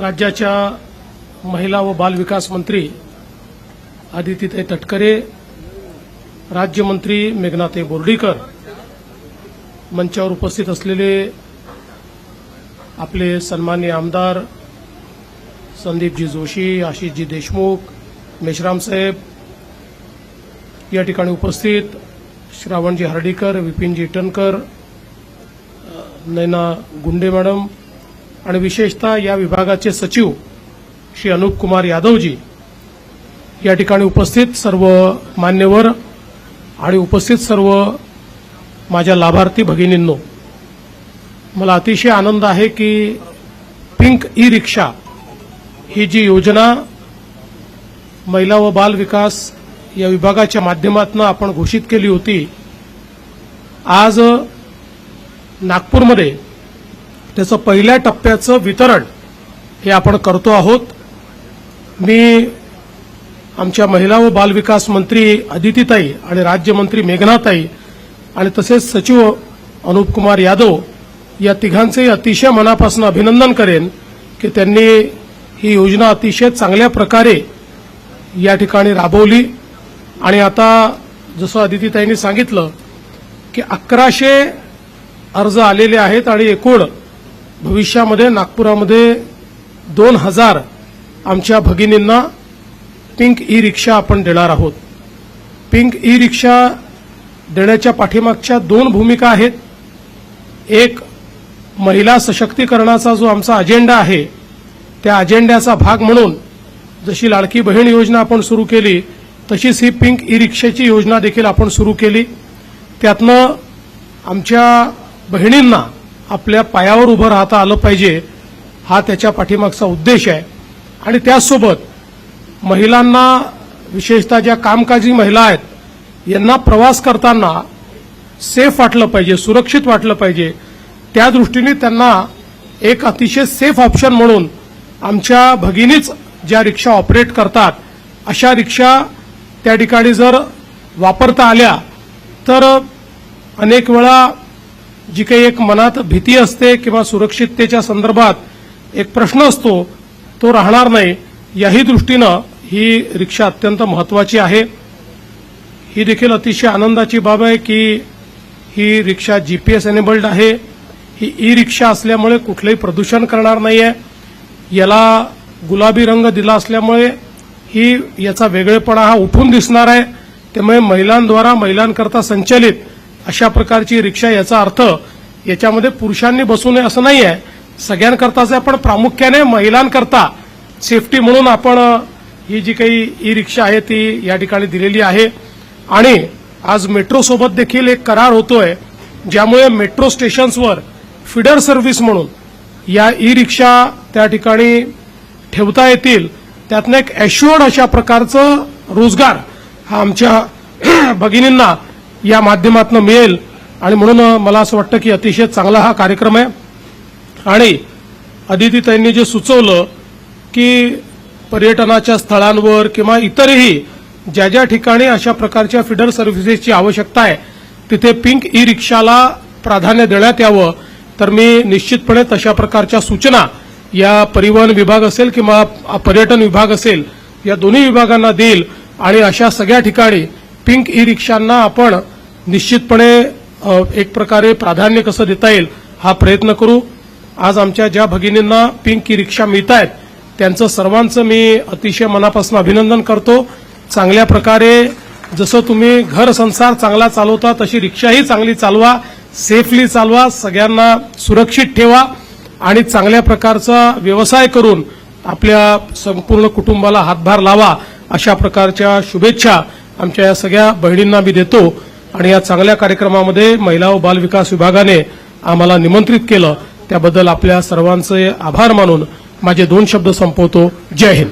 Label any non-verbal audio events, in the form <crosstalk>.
राज्याच्या महिला व बालविकास मंत्री आदितीताई तटकरे राज्यमंत्री मेघनाताई बोर्डीकर मंचावर उपस्थित असलेले आपले सन्मान्य आमदार संदीपजी जोशी आशिषजी देशमुख मेश्राम साहेब या ठिकाणी उपस्थित श्रावणजी हर्डीकर विपिनजी टनकर नैना गुंडे मॅडम आणि विशेषतः या विभागाचे सचिव श्री अनुप कुमार यादवजी या ठिकाणी उपस्थित सर्व मान्यवर आणि उपस्थित सर्व माझ्या लाभार्थी भगिनींनो मला अतिशय आनंद आहे की पिंक ई रिक्षा ही जी योजना महिला व बाल विकास या विभागाच्या माध्यमातून आपण घोषित केली होती आज नागपूरमध्ये त्याचं पहिल्या टप्प्याचं वितरण हे आपण करतो आहोत. मी आमच्या महिला व बालविकास मंत्री अदितीताई आणि राज्यमंत्री मेघनाताई आणि तसेच सचिव अनुप कुमार यादव या तिघांचे अतिशय मनापासून अभिनंदन करेन की त्यांनी ही योजना अतिशय चांगल्या प्रकारे या ठिकाणी राबवली. आणि आता जसं अदितीताईंनी सांगितलं की अकराशे अर्ज आलेले आहेत आणि एकूण भविष्यामध्ये नागपुरामध्ये दोन हजार आमच्या भगिनींना पिंक ई रिक्षा आपण देणार आहोत. पिंक ई रिक्षा देण्याच्या पाठीमागच्या दोन भूमिका आहेत. एक महिला सशक्तीकरणाचा जो आमचा अजेंडा आहे त्या अजेंड्याचा भाग म्हणून जशी लाडकी बहीण योजना आपण सुरू केली तशीच ही पिंक ई रिक्षाची योजना देखील आपण सुरू केली. त्यातनं आमच्या बहिणींना आपल्या पायावर उभं राहता आलं पाहिजे हा त्याच्या पाठीमागचा उद्देश आहे. आणि त्याचसोबत महिलांना विशेषतः ज्या कामकाजी महिला आहेत यांना प्रवास करताना सेफ वाटलं पाहिजे सुरक्षित वाटलं पाहिजे. त्या दृष्टीने त्यांना एक अतिशय सेफ ऑप्शन म्हणून आमच्या भगिनीच ज्या रिक्षा ऑपरेट करतात अशा रिक्षा त्या ठिकाणी जर वापरता आल्या तर अनेक वेळा जी काही एक मनात भीती असते किंवा सुरक्षिततेच्या संदर्भात एक प्रश्न असतो तो राहणार नाही. याही दृष्टीनं ही रिक्षा अत्यंत महत्वाची आहे. ही देखील अतिशय आनंदाची बाब आहे की ही रिक्षा जीपीएस एनेबल्ड आहे. ही ई रिक्षा असल्यामुळे कुठलंही प्रदूषण करणार नाहीये. याला गुलाबी रंग दिला असल्यामुळे ही याचा वेगळेपणा हा उठून दिसणार आहे. त्यामुळे महिलांद्वारा महिलांकरता संचलित अशा प्रकारची रिक्षा याचा अर्थ याच्यामध्ये पुरुषांनी बसू नये असं नाही आहे सगळ्यांकरताच आहे पण प्रामुख्याने महिलांकरता. सेफ्टी म्हणून आपण ही जी काही ई रिक्षा आहे ती या ठिकाणी दिलेली आहे. आणि आज मेट्रोसोबत देखील एक करार होतोय ज्यामुळे मेट्रो स्टेशन्सवर फिडर सर्व्हिस म्हणून या ई रिक्षा त्या ठिकाणी ठेवता येतील. त्यातनं एक ॲश्युअर्ड अशा प्रकारचं रोजगार हा आमच्या <clears throat> भगिनींना या माध्यमातून मिळेल. आणि म्हणून मला असं वाटतं की अतिशय चांगला हा कार्यक्रम आहे. आणि अदितीताईंनी जे सुचवलं की पर्यटनाच्या स्थळांवर किंवा इतरही ज्या ज्या ठिकाणी अशा प्रकारच्या फिडर सर्व्हिसेसची आवश्यकता आहे तिथे पिंक ई रिक्षाला प्राधान्य देण्यात यावं. तर मी निश्चितपणे तशा प्रकारच्या सूचना या परिवहन विभाग असेल किंवा पर्यटन विभाग असेल या दोन्ही विभागांना देईल. आणि अशा सगळ्या ठिकाणी पिंक ई रिक्षांना आपण निश्चितपणे एक प्रकारे प्राधान्य कसं देता येईल हा प्रयत्न करू. आज आमच्या ज्या भगिनींना पिंक ई रिक्षा मिळत आहेत त्यांचं सर्वांचं मी अतिशय मनापासून अभिनंदन करतो. चांगल्या प्रकारे जसं तुम्ही घर संसार चांगला चालवता तशी रिक्षाही चांगली चालवा सेफली चालवा सगळ्यांना सुरक्षित ठेवा आणि चांगल्या प्रकारचा व्यवसाय करून आपल्या संपूर्ण कुटुंबाला हातभार लावा अशा प्रकारच्या शुभेच्छा आमच्या या सगळ्या बहिणींना मी देतो. आणि या चांगल्या कार्यक्रमामध्ये महिला व बाल विकास विभागाने आम्हाला निमंत्रित केलं. त्याबद्दल आपल्या सर्वांचे आभार मानून माझे दोन शब्द संपवतो. जय हिंद.